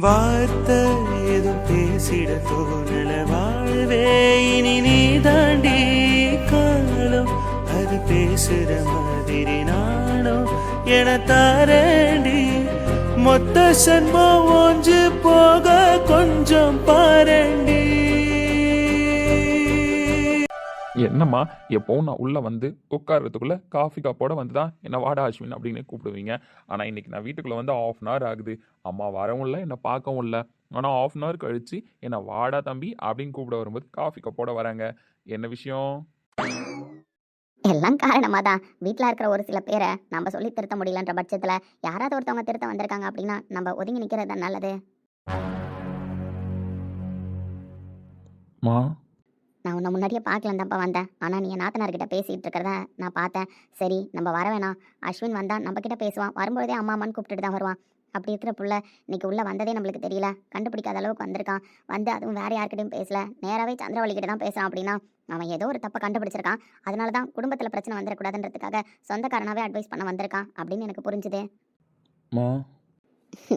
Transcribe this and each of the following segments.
வார்த்தை ஏதும் பேசிட தோணல. வாழ்வே இனி நீ தாண்டி காலம் அது பேசுற மாதிரி நானும் என தாரண்டி. மொத்த சன்மம் ஒன்று போக கொஞ்சம் பாரண்டி. என்னம்மா எப்போவும் நான் உள்ளே வந்து உட்கார்றதுக்குள்ளே காஃபி கப்போட வந்து தான் என்ன வாடா அஸ்வின் அப்படின்னு கூப்பிடுவீங்க. ஆனால் இன்னைக்கு நான் வீட்டுக்குள்ளே வந்து ஆஃப் அன் ஹவர் ஆகுது. அம்மா வரவும் இல்லை என்னை பார்க்கவும் இல்லை. ஆனால் ஆஃப் அன் ஹவர் கழித்து என்னை வாடா தம்பி அப்படின்னு கூப்பிட வரும்போது காஃபி கப்போட வராங்க. என்ன விஷயம்? எல்லாம் காரணமாக தான் வீட்டில் இருக்கிற ஒரு சில பேரை நம்ம சொல்லி திருத்த முடியலன்ற பட்சத்தில் யாராவது ஒருத்தவங்க திருத்த வந்திருக்காங்க அப்படின்னா நம்ம ஒதுங்கி நிற்கிறது தான் நல்லது. மா நான் உன்னை முன்னாடியே பார்க்கலன்னு தான்ப்பா வந்தேன். ஆனால் நீ என் நாத்தனார்கிட்ட பேசிகிட்டு இருக்கிறத நான் பார்த்தேன். சரி நம்ம வர வேணாம். அஸ்வின் வந்தால் நம்ம கிட்ட பேசுவான். வரும்போதே அம்மா அம்மான்னு கூப்பிட்டுட்டு தான் வருவான். அப்படி இருக்கிற புள்ள இன்னைக்கு உள்ளே வந்ததே நம்மளுக்கு தெரியல. கண்டுபிடிக்காத அளவுக்கு வந்திருக்கான். வந்து அதுவும் வேற யார்கிட்டயும் பேசல. நேராகவே சந்திரவழிகிட்ட தான் பேசுறான் அப்படின்னா அவன் ஏதோ ஒரு தப்பை கண்டுபிடிச்சிருக்கான். அதனால தான் குடும்பத்தில் பிரச்சனை வந்துடக்கூடாதுன்றதுக்காக சொந்தக்காரனாகவே அட்வைஸ் பண்ண வந்திருக்கான் அப்படின்னு எனக்கு புரிஞ்சுது. மா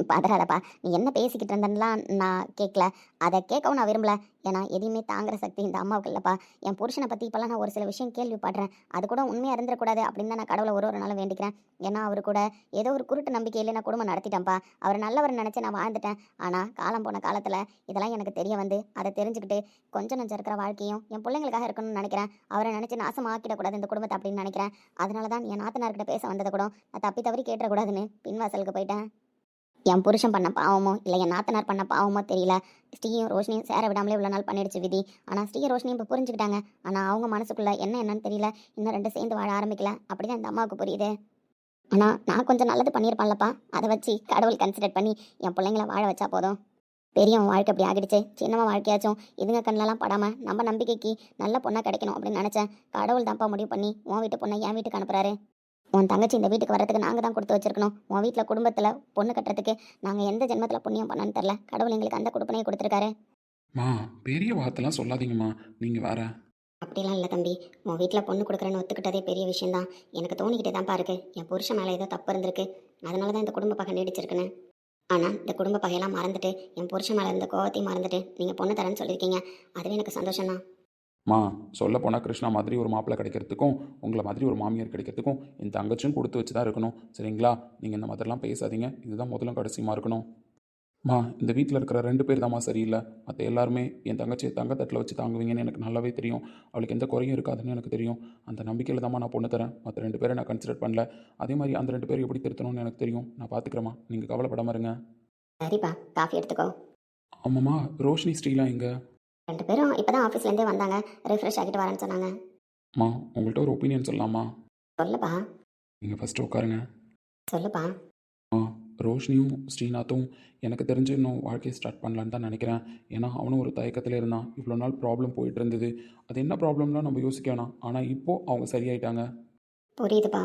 பதறாதப்பா. நீ என்ன பேசிக்கிட்டு இருந்தேன்லாம் நான் கேட்கல அதை கேட்கவும் நான் விரும்பல. ஏன்னா எதையுமே தாங்குற சக்தி இந்த அம்மாவுக்கு இல்லைப்பா. என் புருஷனை பற்றி இப்போல்லாம் நான் ஒரு சில விஷயம் கேள்விப்படுறேன். அது கூட உண்மையாக இருந்துடக்கூடாது அப்படின்னு தான் நான் கடவுளை ஒரு ஒரு நாளும் வேண்டிக்கிறேன். ஏன்னா அவர் கூட ஏதோ ஒரு குருட்டு நம்பிக்கையில நான் குடும்பம் நடத்திட்டேன்ப்பா. அவர் நல்லவர் நினச்சி நான் வாழ்ந்துட்டேன். ஆனால் காலம் போன காலத்தில் இதெல்லாம் எனக்கு தெரிய வந்து அதை தெரிஞ்சுக்கிட்டு கொஞ்சம் நஞ்சம் இருக்கிற வாழ்க்கையும் என் பிள்ளைங்களுக்காக இருக்கணும்னு நினைக்கிறேன். அவரை நினச்சி நாசமாக்கிடக்கூடாது இந்த குடும்பத்தை அப்படின்னு நினைக்கிறேன். அதனால தான் என் நாத்தனார்கிட்ட பேச வந்ததை கூட நான் தப்பி தவறி கேட்டுறக்கூடாதுன்னு பின்வாசலுக்கு போயிட்டேன். என் புருஷன் பண்ண பாவமோ இல்லை என் நாத்தனார் பண்ண பாவமோ தெரியல. ஸ்ரீயும் ரோஷினியும் சேர விடாமலே இவ்வளோ நாள் பண்ணிடுச்சு விதி. ஆனால் ஸ்ரீ ரோஷினியும் இப்போ புரிஞ்சுக்கிட்டாங்க. ஆனால் அவங்க மனசுக்குள்ளே என்ன என்னன்னு தெரியல. இன்னும் ரெண்டு சேர்ந்து வாழ ஆரம்பிக்கல. அப்படிதான் இந்த அம்மாவுக்கு புரியுது. ஆனால் நான் கொஞ்சம் நல்லது பண்ணியிருப்பேன்லப்பா அதை வச்சு கடவுள் கன்சிடர் பண்ணி என் பிள்ளைங்கள வாழ வச்சா போதும். பெரியவன் வாழ்க்கை அப்படி ஆகிடுச்சு. சின்னவன் வாழ்க்கையாச்சும். இதுங்க கண்ணெல்லாம் படாமல் நம்ம நம்பிக்கைக்கு நல்ல பொண்ணாக கிடைக்கணும் அப்படின்னு நினச்சேன். கடவுள் தான்ப்பா முடிவு பண்ணி உன் வீட்டு பொண்ணை என் வீட்டுக்கு அனுப்புகிறாரு உன் தங்கச்சி இந்த வீட்டுக்கு வரதுக்கு நாங்கள் தான் கொடுத்து வச்சிருக்கணும். உன் வீட்டில் குடும்பத்தில் பொண்ணு கட்டுறதுக்கு நாங்கள் எந்த ஜென்மத்தில் புண்ணியம் பண்ணான்னு தெரில கடவுள் எங்களுக்கு அந்த கொடுப்பனையை கொடுத்துருக்காரு. மா பெரிய வார்த்தைலாம் சொல்லாதீங்கம்மா. நீங்கள் வேற. அப்படிலாம் இல்லை தம்பி. உன் வீட்டில் பொண்ணு கொடுக்குறேன்னு ஒத்துக்கிட்டதே பெரிய விஷயம்தான். எனக்கு தோணிக்கிட்டே தான்ப்பா இருக்கு என் புருஷன் மேலே ஏதோ தப்பு இருந்திருக்கு. அதனால தான் இந்த குடும்ப பகை நீடிச்சிருக்குன்னு. ஆனால் இந்த குடும்ப பகையெல்லாம் மறந்துட்டு என் புருஷன் மேலே இருந்த கோவத்தையும் மறந்துட்டு நீங்கள் பொண்ணு தரேன்னு சொல்லியிருக்கீங்க. அதுவே எனக்கு சந்தோஷம் தான் மா சொல்ல போனால் கிருஷ்ணா மாதிரி ஒரு மாப்பிள்ளை கிடைக்கிறதுக்கும் உங்களை மாதிரி ஒரு மாமியார் கிடைக்கிறதுக்கும் என் தங்கச்சும் கொடுத்து வச்சு தான் இருக்கணும். சரிங்களா? நீங்கள் இந்த மாதிரிலாம் பேசாதீங்க. இதுதான் முதலும் கடைசியமாக இருக்கணும். மா இந்த வீட்டில் இருக்கிற ரெண்டு பேர் தாம்மா சரியில்லை. மற்ற எல்லாருமே என் தங்கச்சியை தங்கத்தட்டில் வச்சு தாங்குவீங்கன்னு எனக்கு நல்லாவே தெரியும். அவளுக்கு எந்த குறையும் இருக்காதுன்னு எனக்கு தெரியும். அந்த நம்பிக்கையில் தாம்மா நான் பொண்ணு தரேன். மற்ற ரெண்டு பேரை நான் கன்சிடர் பண்ணல. அதே மாதிரி அந்த ரெண்டு பேரும் எப்படி திருத்தணும்னு எனக்கு தெரியும். நான் பார்த்துக்கிறேம்மா நீங்கள் கவலைப்படாம இருங்க. சரிப்பா காஃபி எடுத்துக்கோ. ஆமாம்மா ரோஷினி ஸ்ரீலாம் எங்கே? ரெண்டு பேரும் இப்போ தான் ஆஃபீஸ்லேருந்தே வந்தாங்க. ரிஃப்ரெஷ் ஆகிட்டு வரேன்னு சொன்னாங்க. மா உங்கள்கிட்ட ஒரு ஒப்பீனியன் சொல்லலாமா? சொல்லுப்பா. நீங்கள் ஃபஸ்ட்டு உட்காருங்க. சொல்லுப்பா. ஆ ரோஷினியும் ஸ்ரீநாத்தும் எனக்கு தெரிஞ்சு இன்னும் வாழ்க்கையை ஸ்டார்ட் பண்ணலான்னு தான் நினைக்கிறேன். ஏன்னா அவனும் ஒரு தயக்கத்தில் இருந்தான். இவ்வளோ நாள் ப்ராப்ளம் போயிட்டு இருந்தது. அது என்ன ப்ராப்ளம்லாம் நம்ம யோசிக்க வேணாம். ஆனால் இப்போது அவங்க சரியாயிட்டாங்க. புரியுதுப்பா.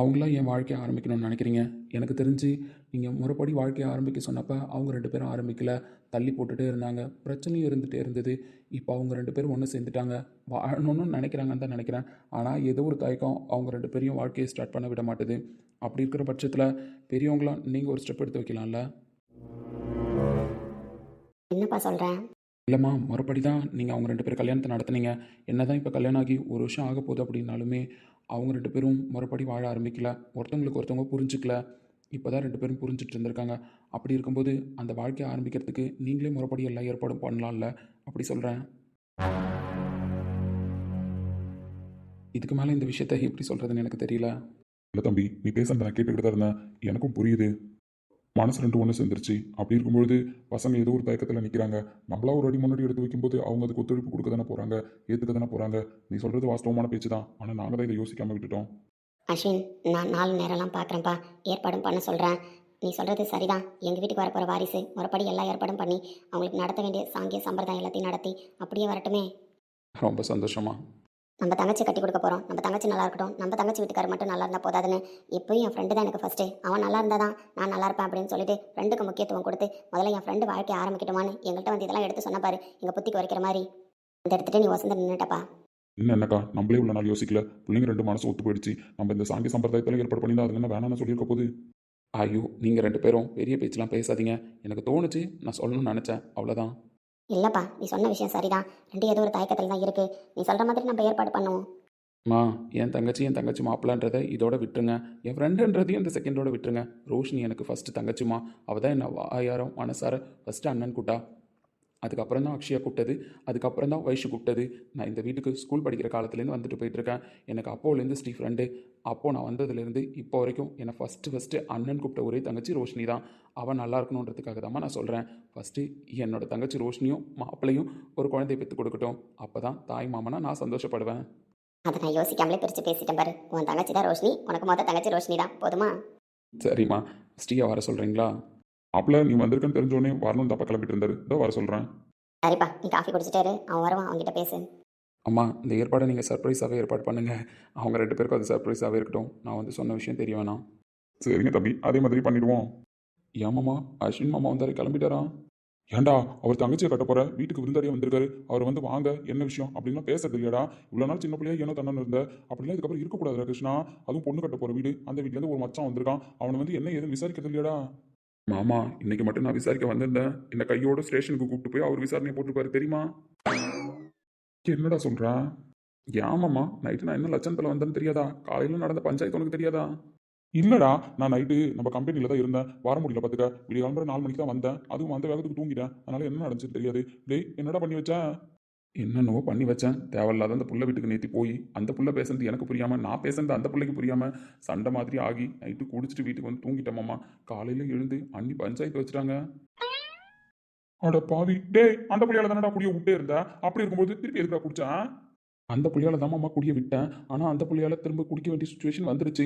அவங்களாம் என் வாழ்க்கையை ஆரம்பிக்கணும்னு நினைக்கிறீங்க? எனக்கு தெரிஞ்சு நீங்கள் முறைப்படி வாழ்க்கையை ஆரம்பிக்க சொன்னப்போ அவங்க ரெண்டு பேரும் ஆரம்பிக்கல. தள்ளி போட்டுட்டே இருந்தாங்க. பிரச்சனையும் இருந்துகிட்டே இருந்தது. இப்போ அவங்க ரெண்டு பேரும் ஒன்று சேர்ந்துட்டாங்க. வாழணும்னு நினைக்கிறாங்கன்னு தான் நினைக்கிறேன். ஆனால் ஏதோ ஒரு தயக்கம் அவங்க ரெண்டு பேரையும் வாழ்க்கையை ஸ்டார்ட் பண்ண விட மாட்டுது. அப்படி இருக்கிற பட்சத்தில் பெரியவங்களாம் நீங்கள் ஒரு ஸ்டெப் எடுத்து வைக்கலாம்ல? என்னப்பா சொல்கிறேன் இல்லைம்மா மறுபடி தான் நீங்கள் அவங்க ரெண்டு பேரும் கல்யாணத்தை நடத்துனீங்க. என்ன தான் இப்போ கல்யாணம் ஆகி ஒரு வருஷம் ஆக போகுது அப்படின்னாலுமே அவங்க ரெண்டு பேரும் மறுபடி வாழ ஆரம்பிக்கல. ஒருத்தவங்களுக்கு ஒருத்தவங்க புரிஞ்சுக்கல. இப்போ தான் ரெண்டு பேரும் புரிஞ்சுட்டு இருந்திருக்காங்க. அப்படி இருக்கும்போது அந்த வாழ்க்கையை ஆரம்பிக்கிறதுக்கு நீங்களே மறுபடி எல்லா ஏற்பாடும் பண்ணலாம்ல? அப்படி சொல்கிறேன் இதுக்கு மேலே இந்த விஷயத்த எப்படி சொல்கிறதுன்னு எனக்கு தெரியல. இல்லை தம்பி நீ பேசுறத நான் கேட்டுக்கிட்டு தான் இருந்தேன். எனக்கும் புரியுது. மனசு ரெண்டு ஒன்று சேர்ந்துருச்சு. அப்படி இருக்கும்பொழுது பசங்க ஏதோ ஒரு தயக்கத்தில் நிற்கிறாங்க நம்மளா ஒரு அடி முன்னாடி எடுத்து வைக்கும்போது அவங்க அதுக்கு ஒத்துழைப்பு கொடுக்க தானே போகிறாங்க ஏற்றுக்க தானே போகிறாங்க நீ சொல்கிறது வாஸ்தவமான பேச்சு தான் ஆனால் நாங்கள் தான் இதை யோசிக்காமல் விட்டுட்டோம். அஸ்வின் நான் நாலு நேரம்லாம் பார்க்குறேன்ப்பா ஏற்பாடும் பண்ண சொல்கிறேன் நீ சொல்கிறது சரிதான். எங்கள் வீட்டுக்கு வரப்போகிற வாரிசு மறுபடி எல்லா ஏற்பாடும் பண்ணி அவங்களுக்கு நடத்த வேண்டிய சாங்கிய சம்பிரதாயம் எல்லாத்தையும் நடத்தி அப்படியே வரட்டுமே. ரொம்ப சந்தோஷமா. நம்ம தங்கச்சி கட்டி கொடுக்க போகிறோம் நம்ம தங்கச்சி நல்லா இருக்கட்டும். நம்ம தங்கச்சி வீட்டுக்காரர் மட்டும் நல்லா இருந்தால் போதாதுன்னு இப்போயும் என் ஃப்ரெண்டு தான் எனக்கு ஃபஸ்ட்டு அவன் நல்லா இருந்தால் தான் நான் நல்லா இருப்பேன் அப்படின்னு சொல்லிட்டு ஃப்ரெண்டுக்கு முக்கியத்துவம் கொடுத்து முதல்ல என் ஃப்ரெண்டு வாழ்க்கை ஆரம்பிக்கட்டுமான்னு எங்கள்கிட்ட வந்து இதெல்லாம் எடுத்து சொன்ன பாரு. எங்கள் புத்திக்கு வரைக்கிற மாதிரி. அந்த எடுத்துட்டு நீ வசந்த நின்றுட்டப்பா இன்னும் என்னக்கா? நம்மளே உள்ள நாள் யோசிக்கல. பிள்ளைங்க ரெண்டு மனசு ஒத்து போயிடுச்சு. நம்ம இந்த சாங்கிய சம்பிரதாயத்தில் ஏற்பாடு பண்ணியிருந்தா தான் அதுங்க வேணாம்னு சொல்லியிருக்க போது ஐயோ நீங்கள் ரெண்டு பேரும் பெரிய பேச்செலாம் பேசாதீங்க. எனக்கு தோணுச்சு நான் சொல்லணும்னு நினச்சேன். அவ்வளோதான் இல்லைப்பா நீ சொன்ன விஷயம் சரிதான். ரெண்டு ஏதோ ஒரு தயக்கத்தில் தான் இருக்குது நீ சொல்கிற மாதிரி நம்ம ஏற்பாடு பண்ணுவோம். மா என் தங்கச்சி என் தங்கச்சி மாப்பிள்ளன்றதை இதோட விட்டுருங்க. என் ஃப்ரெண்டுன்றதையும் இந்த செகண்டோட விட்டுருங்க. ரோஷினி எனக்கு ஃபஸ்ட்டு தங்கச்சிமா அவள் தான் என்ன வாயாரம் மனசார ஃபஸ்ட்டு அண்ணன் கூட்டா. அதுக்கப்புறம் தான் அக்ஷயா கூப்பிட்டது. அதுக்கப்புறம் தான் வைஷு கூப்பிட்டது. நான் இந்த வீட்டுக்கு ஸ்கூல் படிக்கிற காலத்துலேருந்து வந்துட்டு போயிட்டுருக்கேன். எனக்கு அப்போலேருந்து ஸ்ரீ ஃப்ரெண்டு அப்போது நான் வந்ததுலேருந்து இப்போ வரைக்கும் என்னை ஃபஸ்ட்டு ஃபஸ்ட்டு அண்ணன் கூப்பிட்ட ஒரே தங்கச்சி ரோஷினி தான். அவன் நல்லா இருக்கணுன்றதுக்காக தான் நான் சொல்கிறேன் ஃபஸ்ட்டு என்னோட தங்கச்சி ரோஷினியும் மாப்பிள்ளையும் ஒரு குழந்தைய பெற்று கொடுக்கட்டும். அப்போ தான் தாய் மாமனா நான் சந்தோஷப்படுவேன். அதை நான் யோசிக்காமலே பிரித்து பேசிட்டேன் பாரு. உன் தங்கச்சி தான் ரோஷினி. உனக்கு மொத்த தங்கச்சி ரோஷினி தான். போதுமா? சரிம்மா. ஸ்ரீயா வர சொல்கிறீங்களா மாப்பிள்ள நீ வந்திருக்கன்னு தெரிஞ்சோடனே வரணும் தப்பா கிளம்பிட்டு இருந்தாரு. இதோ வர சொல்கிறேன் சரிப்பா நீ காஃபி குடிச்சிட்டே இரு. அவன் வருவான் அவன்கிட்ட பேசு. அம்மா இந்த ஏற்பாடை நீங்கள் சர்ப்ரைஸாகவே ஏற்பாடு பண்ணுங்கள் அவங்க ரெண்டு பேருக்கும் அது சர்ப்ரைஸாகவே இருக்கட்டும். நான் வந்து சொன்ன விஷயம் தெரிய வேணாம். சரிங்க தம்பி அதே மாதிரி பண்ணிடுவோம். ஏமாம்மா அஸ்வின் மாமா வந்தாரு கிளம்பிட்டாரா? ஏன்டா அவர் தங்கச்சியை கட்ட போற வீட்டுக்கு விருந்தாடியா வந்திருக்காரு. அவர் வந்து வாங்க என்ன விஷயம்? அப்படின்லாம் பேசுறது இல்லையாடா. இவ்வளோ நாள் சின்ன பிள்ளையா ஏனோ தண்ணன் இருந்த. அப்படிலாம் இதுக்கப்புறம் இருக்கக்கூடாது கிருஷ்ணா. அதுவும் பொண்ணு கட்ட போற வீடு. அந்த வீட்லேருந்து ஒரு மச்சான் வந்திருக்கான். அவனை வந்து என்ன ஏதுன்னு விசாரிக்கிறது இல்லையாடா? மாமா இன்னைக்கு மட்டும் நான் விசாரிக்க வந்திருந்தேன். என்ன கையோட ஸ்டேஷனுக்கு கூப்பிட்டு போய் அவர் விசாரணையை போட்டிருப்பாரு தெரியுமா? என்னடா சொல்றான் ஏமாம்மா நைட்டு நான் என்ன லட்சணத்தில் வந்தேன்னு தெரியாதா? காலையில் நடந்த பஞ்சாயத்து உனக்கு தெரியாதா? இல்லடா நான் நைட்டு நம்ம கம்பெனியில் தான் இருந்தேன். வர முடியல பார்த்துக்க விடிய காலம்பரம் நாலு மணிக்கு தான் வந்தேன். அதுவும் வந்த வேகத்துக்கு தூங்கிட்டேன். அதனால என்ன நடந்துச்சு தெரியாது. டேய் என்னடா பண்ணி வச்சேன் என்னென்னவோ பண்ணி வச்சேன். தேவையில்லாத அந்த புள்ள வீட்டுக்கு நேற்றி போய் அந்த புள்ள பேசுறது எனக்கு புரியாமல் நான் பேசுறது அந்த பிள்ளைக்கு புரியாமல் சண்டை மாதிரி ஆகி நைட்டு குடிச்சிட்டு வீட்டுக்கு வந்து தூங்கிட்டோம்மா காலையில் எழுந்து அண்ணி பஞ்சாயத்து வச்சுட்டாங்க. அட பாவி. டேய் அந்த பிள்ளையால தானடா குடிய விட்டே இருந்தா? அப்படி இருக்கும்போது திருப்பி எதுக்கா குடிச்சான் அந்த புள்ளியால் தான் மாமா குடிய விட்டேன். ஆனால் அந்த புள்ளியால் திரும்ப குடிக்க வேண்டிய சுச்சுவேஷன் வந்துருச்சு.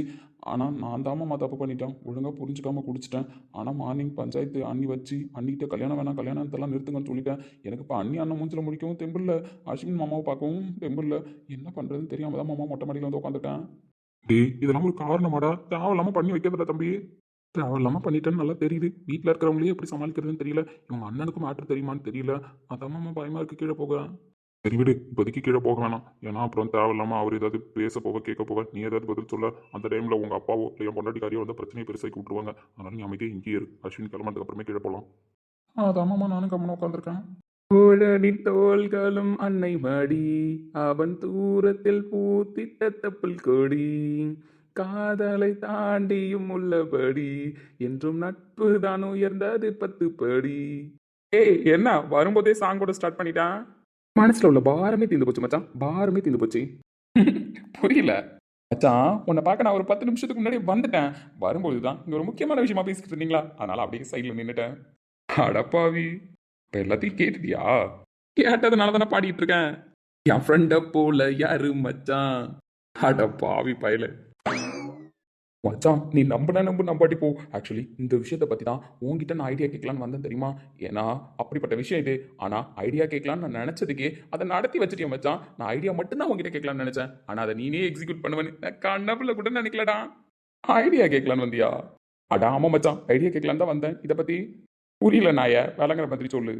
ஆனால் நான் தான் அம்மா தப்பு பண்ணிட்டேன். ஒழுங்காக புரிஞ்சுக்காமல் குடிச்சிட்டேன். ஆனால் மார்னிங் பஞ்சாயத்து அண்ணி வச்சு அண்ணிகிட்ட கல்யாணம் வேணாம் கல்யாணத்தெல்லாம் நிறுத்துங்கன்னு சொல்லிட்டேன். எனக்கு இப்போ அண்ணி அண்ணன் மூஞ்சில் முடிக்கவும் தெம்பில்ல. அஸ்வின் மாமாவை பார்க்கவும் தெம்பில்ல. என்ன பண்ணுறதுன்னு தெரியாமல் தான் மாமா மொட்டை மாடியில் வந்து உட்காந்துட்டேன் டேய் இதெல்லாம் ஒரு காரணமாடா. தேவையில்லாமல் பண்ணி வைக்கிறதுடா தம்பி. தேவையில்லாமல் பண்ணிட்டேன்னு நல்லா தெரியுது. வீட்டில் இருக்கிறவங்களே எப்படி சமாளிக்கிறதுன்னு தெரியல. இவங்க அண்ணனுக்கும் மேட்ரு தெரியுமான்னு தெரியல. அதான் மாமா பயமாக இருக்கு கீழே போக. சரி விடு இப்போதைக்கு கீழே போக வேணாம். ஏன்னா அப்புறம் தேவையில்லாமல் அவர் ஏதாவது பேச போக கேட்க போக நீ ஏதாவது பதில் சொல்ல அந்த டைம்ல உங்க அப்பாவோ இல்லை என் பொண்டாட்டிக்காரியோ வந்து பிரச்சனையை பெருசாக்கி விட்டுருவாங்க. அதனால நீ அமைதியாக இங்கேயே இரு. அஸ்வின் கிளம்புறதுக்கு அப்புறமே கீழே போகலாம் அது மாமா நானும் கம்மன உட்காந்துருக்கேன் தோழனி தோள்களும் அன்னை மடி அவன் தூரத்தில் பூத்திட்ட தப்புல் கொடி காதலை தாண்டியும் உள்ளபடி என்றும் நட்பு தான் உயர்ந்தது பத்து படி ஏய் என்ன வரும்போதே சாங்கோட ஸ்டார்ட் பண்ணிட்டான் மனசுல உள்ள பாரமே தீர்ந்து போச்சு மச்சான். பாரமே தீர்ந்து போச்சு. புரியல. மச்சான் உன்னை பார்க்க நான் ஒரு பத்து நிமிஷத்துக்கு முன்னாடி வந்துட்டேன். வரும்போது தான் இங்கே ஒரு முக்கியமான விஷயமா பேசிக்கிட்டு இருந்தீங்களா? அதனால அப்படியே சைடில் நின்றுட்டேன் அடப்பாவி இப்போ எல்லாத்தையும் கேட்டுட்டியா? கேட்டதுனால தானே பாடிட்டு இருக்கேன். என் ஃப்ரெண்டை போல யாரு மச்சான்? அடப்பாவி பயல. மச்சான் நீ நம்பினா நம்பு நம்பாட்டி போ. ஆக்சுவலி இந்த விஷயத்தை பற்றி தான் உங்ககிட்ட நான் ஐடியா கேட்கலான்னு வந்தேன் தெரியுமா? ஏன்னா அப்படிப்பட்ட விஷயம் இது. ஆனால் ஐடியா கேட்கலான்னு நான் நினச்சதுக்கே அதை நடத்தி வச்சிட்டேன் மச்சான். நான் ஐடியா மட்டும்தான் உங்ககிட்ட கேட்கலான்னு நினச்சேன். ஆனால் அதை நீனே எக்ஸிக்யூட் பண்ணுவேன்னு நான் கூட நினைக்கலடா. ஐடியா கேட்கலான்னு வந்தியா? அடா ஆமாம் மச்சான். ஐடியா கேட்கலான்னு தான் வந்தேன். இதை பற்றி புரியல நாய. வேலைங்கிற மாதிரி சொல்லு.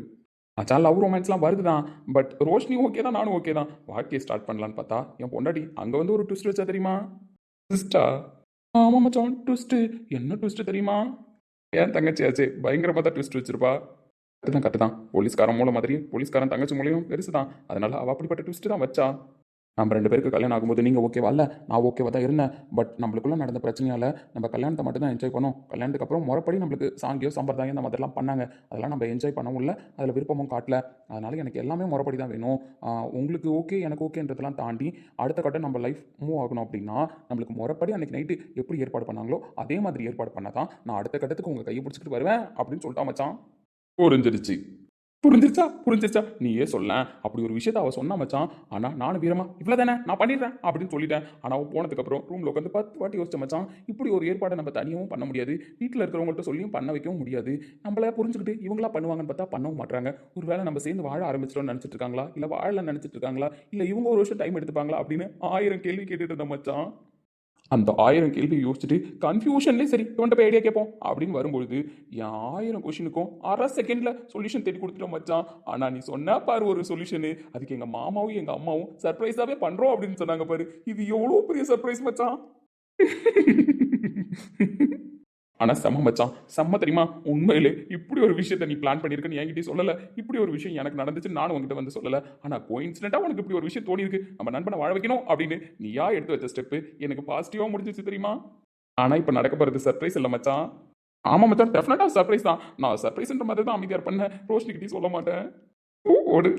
மச்சான் லவ் ரொமான்ஸ்லாம் வருது தான் பட் ரோஷினி ஓகே தான் நானும் ஓகே தான். வாழ்க்கையை ஸ்டார்ட் பண்ணலான்னு பார்த்தா என் பொண்டாட்டி அங்கே வந்து ஒரு ட்விஸ்ட் வச்சா தெரியுமா? ட்விஸ்டா ஆமாம் மச்சான். ட்விஸ்ட்டு என்ன ட்விஸ்ட்டு தெரியுமா? ஏன் தங்கச்சியாச்சு பயங்கரமாக தான் ட்விஸ்ட் வச்சிருப்பா. அதுதான் தான் தான் போலீஸ்காரன் மூலம் மாதிரி போலீஸ்காரன் தங்கச்சி மூலையும் பெருசு தான் அதனால அவள் அப்படிப்பட்ட ட்விஸ்ட்டு தான் வச்சா. நம்ம ரெண்டு பேருக்கு கல்யாணம் ஆகும்போது நீங்கள் ஓகேவா இல்லை நான் ஓகேவா தான் இருந்தேன். பட் நம்மளுக்குள்ள நடந்த பிரச்சனையால் நம்ம கல்யாணத்தை மட்டும் தான் என்ஜாய் பண்ணோம். கல்யாணத்துக்கு அப்புறம் முறைப்படி நம்மளுக்கு சாங்கியோ சம்பிரதாயம் இந்த மாதிரிலாம் பண்ணாங்க. அதெல்லாம் நம்ம என்ஜாய் பண்ணவும் இல்லை. அதில் விருப்பமும் காட்டல. அதனால் எனக்கு எல்லாமே முறைப்படி தான் வேணும். உங்களுக்கு ஓகே எனக்கு ஓகேன்றதெல்லாம் தாண்டி அடுத்த கட்டம் நம்ம லைஃப் மூவ் ஆகணும் அப்படின்னா நம்மளுக்கு முறைப்படி அன்னைக்கு நைட்டு எப்படி ஏற்பாடு பண்ணாங்களோ அதே மாதிரி ஏற்பாடு பண்ண தான் நான் அடுத்த கட்டத்துக்கு உங்கள் கையை பிடிச்சிட்டு வருவேன் அப்படின்னு சொல்லிட்டா மச்சான். புரிஞ்சிருச்சு புரிஞ்சிருச்சா? புரிஞ்சிருச்சா? நீயே சொல்ல அப்படி ஒரு விஷயத்த அவள் சொன்னா மச்சான். ஆனால் நானும் வீரமா இவ்வளோ தானே நான் பண்ணிடுறேன் அப்படின்னு சொல்லிட்டேன். ஆனால் அவன் போனதுக்கப்புறம் ரூமில் உட்காந்து பத்து வாட்டி யோசிச்ச மச்சான். இப்படி ஒரு ஏற்பாடை நம்ம தனியாகவும் பண்ண முடியாது. வீட்டில் இருக்கிறவங்கள்ட்ட சொல்லியும் பண்ண வைக்கவும் முடியாது. நம்மள புரிஞ்சுக்கிட்டு இவங்களா பண்ணுவாங்கன்னு பார்த்தா பண்ணவும் மாட்டாங்க ஒருவேளை நம்ம சேர்ந்து வாழ ஆரம்பிச்சிட்டோம்னு நினச்சிட்டு இருக்காங்களா? இல்லை வாழ நினச்சிட்டு இருக்காங்களா? இல்லை இவங்க ஒரு வருஷம் டைம் எடுத்துப்பாங்களா? அப்படின்னு ஆயிரம் கேள்வி கேட்டுட்டு இருந்த மச்சான். அந்த ஆயிரம் கேள்வி யோசிச்சுட்டு கன்ஃபியூஷன்லேயே சரி இவன்ட்ட போய் ஐடியா கேட்போம். அப்படின்னு வரும்பொழுது என் ஆயிரம் கொஷினுக்கும் அரை செகண்டில் சொல்யூஷன் தேடி கொடுத்துட்டோம் மச்சான். ஆனால் நீ சொன்ன பாரு ஒரு சொல்யூஷனு அதுக்கு எங்கள் மாமாவும் எங்கள் அம்மாவும் சர்ப்ரைஸாகவே பண்ணுறோம் அப்படின்னு சொன்னாங்க பாரு. இது எவ்வளோ பெரிய சர்ப்ரைஸ் மச்சான். ஆனால் செம்ம மச்சான். செம்ம தெரியுமா? உண்மையிலே இப்படி ஒரு விஷயத்த நீ பிளான் பண்ணியிருக்கேன்னு என்கிட்டயே சொல்லலை. இப்படி ஒரு விஷயம் எனக்கு நடந்துச்சு நானும் உங்ககிட்ட வந்து சொல்லலை. ஆனால் கோயின்சிடென்ட்டாக உனக்கு இப்படி ஒரு விஷயம் தோணி இருக்கு நம்ம நண்பனை வாழ வைக்கணும் அப்படின்னு நீயா எடுத்து வச்ச ஸ்டெப்பு எனக்கு பாசிட்டிவாக முடிஞ்சிச்சு தெரியுமா? ஆனால் இப்போ நடக்க போகிறது சர்ப்ரைஸ் இல்லை மச்சான். ஆமாம் மச்சான் டெஃபினட்டாக சர்ப்ரைஸ் தான். நான் சர்ப்ரைஸ்ன்ற மாதிரி தான் அமைதியார் பண்ணேன் ரோஷினி கிட்டே சொல்ல மாட்டேன். ஓ ஓடு.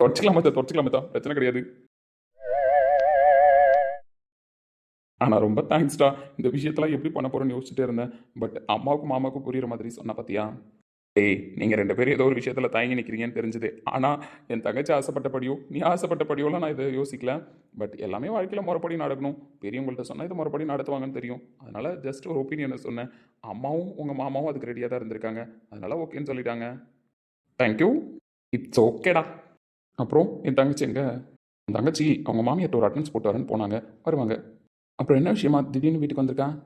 தொடச்சிக்கலாம் மச்சான் தொடச்சிக்கலாம் மச்சான். பிரச்சனை கிடையாது. ஆனால் ரொம்ப தேங்க்ஸ்டா இந்த விஷயத்தெல்லாம் எப்படி பண்ண போகிறேன்னு யோசிச்சுட்டே இருந்தேன். பட் அம்மாவுக்கும் மாமாவுக்கும் புரியுற மாதிரி சொன்ன பார்த்தியா ஏய் நீங்கள் ரெண்டு பேரும் ஏதோ ஒரு விஷயத்தில் தயங்கி நிற்கிறீங்கன்னு தெரிஞ்சுது. ஆனால் என் தங்கச்சி ஆசைப்பட்டபடியோ நீ ஆசைப்பட்டபடியோலாம் நான் இதை யோசிக்கல. பட் எல்லாமே வாழ்க்கையில் முறைப்படி நடக்கணும். பெரியவங்கள்ட்ட சொன்னால் இது முறைப்படி நடத்துவாங்கன்னு தெரியும். அதனால் ஜஸ்ட் ஒரு ஒப்பீனியனை சொன்னேன். அம்மாவும் உங்கள் மாமாவும் அதுக்கு ரெடியாக தான் இருந்திருக்காங்க. அதனால் ஓகேன்னு சொல்லிட்டாங்க. தேங்க்யூ இட்ஸ் ஓகேடா அப்புறம் என் தங்கச்சி எங்கே? என் தங்கச்சி அவங்க மாமியார்ட்ட ஒரு அட்டன்ஸ் போட்டு வரேன்னு போனாங்க. வருவாங்க. அப்புறம் என்ன விஷயமா? திடீர்னு வீட்டுக்கு வந்திருக்கான்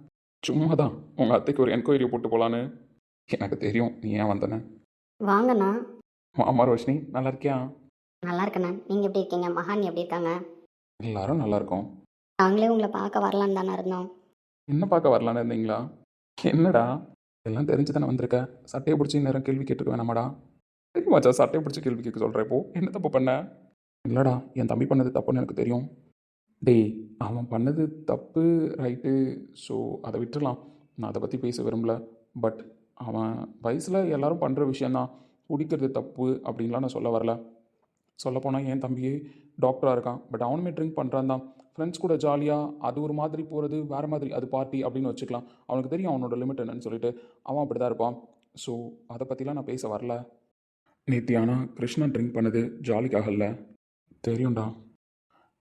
சும்மா தான் உங்கள் அத்தைக்கு ஒரு என்கொயரி போட்டு போகலான்னு எனக்கு தெரியும். நீ ஏன் வந்தன? வாங்கண்ணா. மாமா ரோஷினி நல்லா இருக்கியா நல்லா இருக்கண்ணா நீங்கள் எப்படி இருக்கீங்க? மகான் எப்படி இருக்காங்க? எல்லாரும் நல்லா இருக்கோம் நாங்களே உங்களை பார்க்க வரலான்னு தானே இருந்தோம். என்ன பார்க்க வரலான்னு இருந்தீங்களா? என்னடா? எல்லாம் தெரிஞ்சு தானே வந்திருக்க? சட்டையை பிடிச்சி நேரம் கேள்வி கேட்டுக்க வேணாமாடா? சரி மச்சா சட்டையை பிடிச்சி கேள்வி கேட்க சொல்கிறேன் இப்போ? என்ன தப்பு பண்ண? இல்லைடா என் தம்பி பண்ணது தப்புன்னு எனக்கு தெரியும். டேய் அவன் பண்ணது தப்பு ரைட்டு. ஸோ அதை விட்டுறலாம். நான் அதை பற்றி பேச விரும்பல. பட் அவன் வயசில் எல்லோரும் பண்ணுற விஷயந்தான் குடிக்கிறது தப்பு அப்படின்லாம் நான் சொல்ல வரல. சொல்லப்போனால் என் தம்பியே டாக்டராக இருக்கான். பட் அவனுமே ட்ரிங்க் பண்ணுறான் தான் ஃப்ரெண்ட்ஸ் கூட ஜாலியாக அது ஒரு மாதிரி போகிறது வேறு மாதிரி அது பார்ட்டி அப்படின்னு வச்சுக்கலாம். அவனுக்கு தெரியும் அவனோட லிமிட் என்னன்னு சொல்லிட்டு. அவன் அப்படி தான் இருப்பான். ஸோ அதை பற்றிலாம் நான் பேச வரல. நேத்தியானா கிருஷ்ணா ட்ரிங்க் பண்ணது ஜாலிக்காகல தெரியும்டா.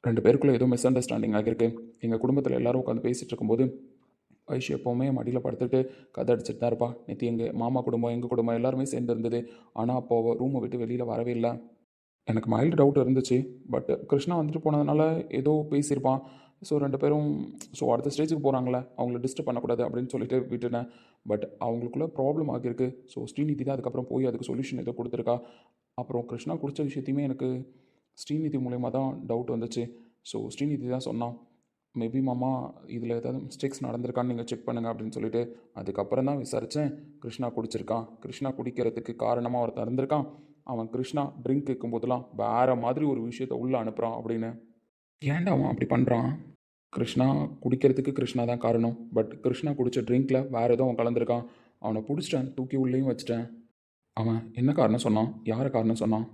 ரெண்டு பேருக்குள்ளே ஏதோ மிஸ் அண்டர்ஸ்டாண்டிங் ஆகிருக்கு எங்கள் குடும்பத்தில் எல்லோரும் உட்காந்து பேசிகிட்டு இருக்கும்போது ஐஷு எப்போவுமே மடியில் படுத்துட்டு கதை அடிச்சிட்டு தான் இருப்பா. நேற்று எங்கள் மாமா குடும்பம் எங்கள் குடும்பம் எல்லாருமே சேர்ந்து இருந்தது. ஆனால் அப்போ ரூமை விட்டு வெளியில் வரவே இல்லை. எனக்கு மைல்டு டவுட் இருந்துச்சு. பட் கிருஷ்ணா வந்துட்டு போனதுனால ஏதோ பேசியிருப்பான் ஸோ ரெண்டு பேரும் ஸோ அடுத்த ஸ்டேஜுக்கு போகிறாங்களே அவங்கள டிஸ்டர்ப் பண்ணக்கூடாது அப்படின்னு சொல்லிட்டு விட்டுட்டேன். பட் அவங்களுக்குள்ள ப்ராப்ளம் ஆகியிருக்கு. ஸோ ஸ்ரீநிதி தான் அதுக்கப்புறம் போய் அதுக்கு சொல்யூஷன் ஏதோ கொடுத்துருக்கா. அப்புறம் கிருஷ்ணா குடித்த விஷயத்தையுமே எனக்கு ஸ்ரீநிதி மூலயமா தான் டவுட் வந்துச்சு. ஸோ ஸ்ரீநிதி தான் சொன்னான் மேபி மாமா இதில் ஏதாவது மிஸ்டேக்ஸ் நடந்திருக்கான்னு நீங்கள் செக் பண்ணுங்கள் அப்படின்னு சொல்லிட்டு அதுக்கப்புறம் தான் விசாரித்தேன் கிருஷ்ணா குடிச்சிருக்கான். கிருஷ்ணா குடிக்கிறதுக்கு காரணமாக ஒருத்தன் இருந்திருக்கான். அவன் கிருஷ்ணா ட்ரிங்க் இருக்கும்போதெல்லாம் வேறு மாதிரி ஒரு விஷயத்த உள்ளே அனுப்புகிறான் அப்படின்னு. ஏன்டா அவன் அப்படி பண்ணுறான் கிருஷ்ணா குடிக்கிறதுக்கு கிருஷ்ணா தான் காரணம். பட் கிருஷ்ணா குடித்த ட்ரிங்க்கில் வேறு ஏதோ அவன் கலந்துருக்கான். அவனை பிடிச்சிட்டேன் தூக்கி உள்ளேயும் வச்சிட்டேன். அவன் என்ன காரணம் சொன்னான்? யாரை காரணம் சொன்னான்?